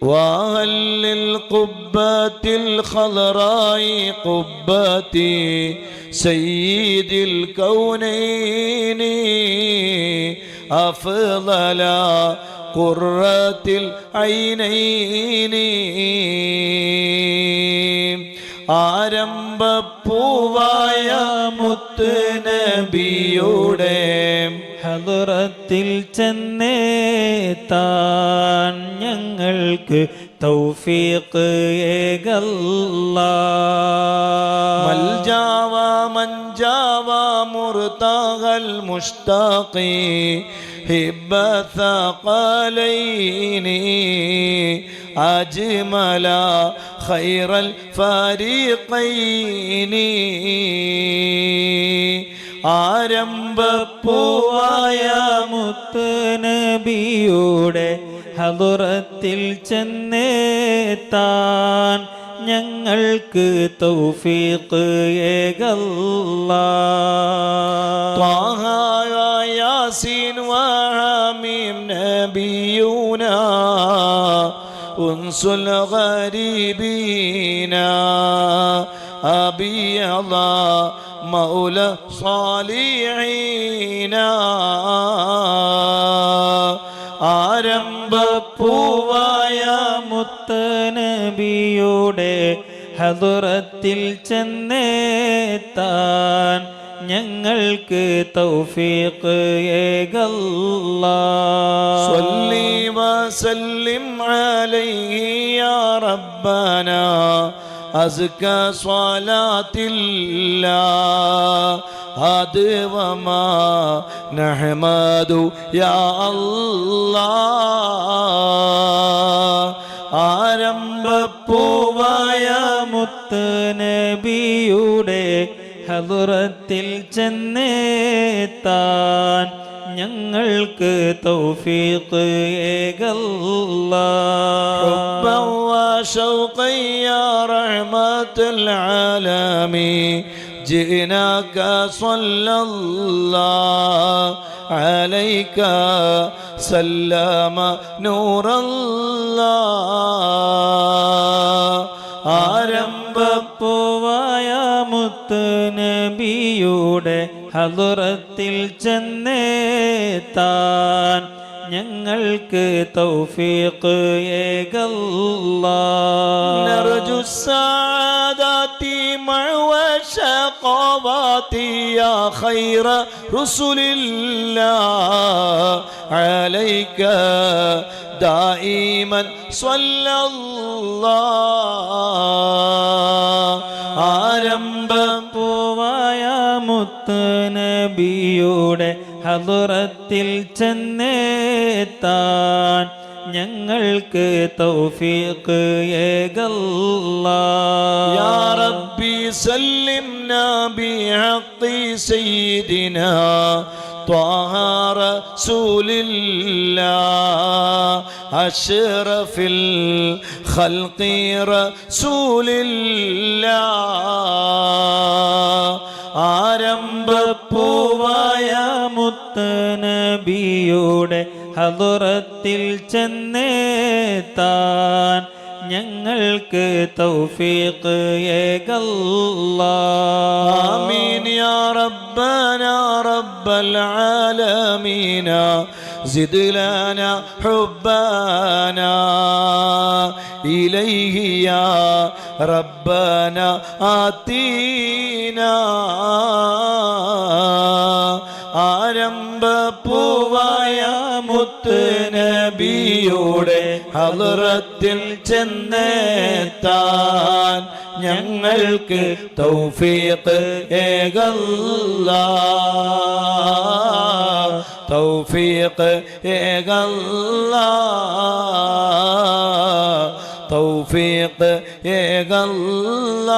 وهل للقبة الخضراء قبتي سيد الكونين أفضل قرة العينين ഹലുറത്തിൽ ചെന്നേത്താൻ ഞങ്ങൾക്ക് തൗഫീഖ് ഏകല്ല മൽജാവ മഞ്ചാവ മുർത്തകൽ മുഷ്താഖി ഹിബ്ബ ثقلين أجمل خير الفريقين ആരംഭപ്പൂവായ മുത്ത് നബിയോടെ ഹലുറത്തിൽ ചെന്നേത്താൻ ഞങ്ങൾക്ക് തൗഫീഖ് ഏകല്ല. യാസീൻ വഹമീം നബിയൂന ഉൻസുൽ ഗരീബീന അബിയല്ലാ مولى صالحين ആരംഭപ്പൂവായ മുത്ത് നബിയുടെ ഹലുറത്തിൽ ചെന്നേത്താൻ ഞങ്ങൾക്ക് തൗഫീഖ് ഏകല്ല صلي وسلم عليه يا ربنا أزكى صلاة الله أدوما نحمد يا الله ആരംഭപ്പൂവായ മുത്ത് നബിയുടെ ഹലുറത്തിൽ ചെന്നേത്താൻ ഞങ്ങൾക്ക് തൗഫീഖ് ഏകല്ല حبا وشوقا يا رحمة العالمين جئناك صلى الله عليك سلام نور الله ആരംഭപ്പൂവായ മുത്ത് നബിയുടെ ഹലുറത്തിൽ ചെന്നേത്താൻ ഞങ്ങൾക്ക് തൗഫീഖ് ഏകല്ല نرجو السعادة مع وشقوات يا خير رسل الله عليك دائما صلى الله നബിയുടെ ഹലുറത്തിൽ ചെന്നേത്താൻ ഞങ്ങൾക്ക് തൗഫീഖ് ഏകല്ല يا ربي سلمنا بحق سيدنا طه رسول الله أشرف الخلق رسول الله ആരംഭപ്പൂവായ മുത്തനബിയുടെ ഹദുറത്തിൽ ചെന്നേത്താൻ ഞങ്ങൾക്ക് തൗഫീഖ് ഏകല്ലാമീൻ യാ റബ്ബന റബ്ബൽ ആലമീന സിദ് ലന ആരംഭപ്പൂവായ മുത്ത് നബിയുടെ ഹലറത്തിൽ ചെന്നെത്താൻ ഞങ്ങൾക്ക് തൗഫീഖ് ഏകല്ല. തൗഫീഖ് ഏകല്ല. തൗഫീഖ് ഏകല്ല.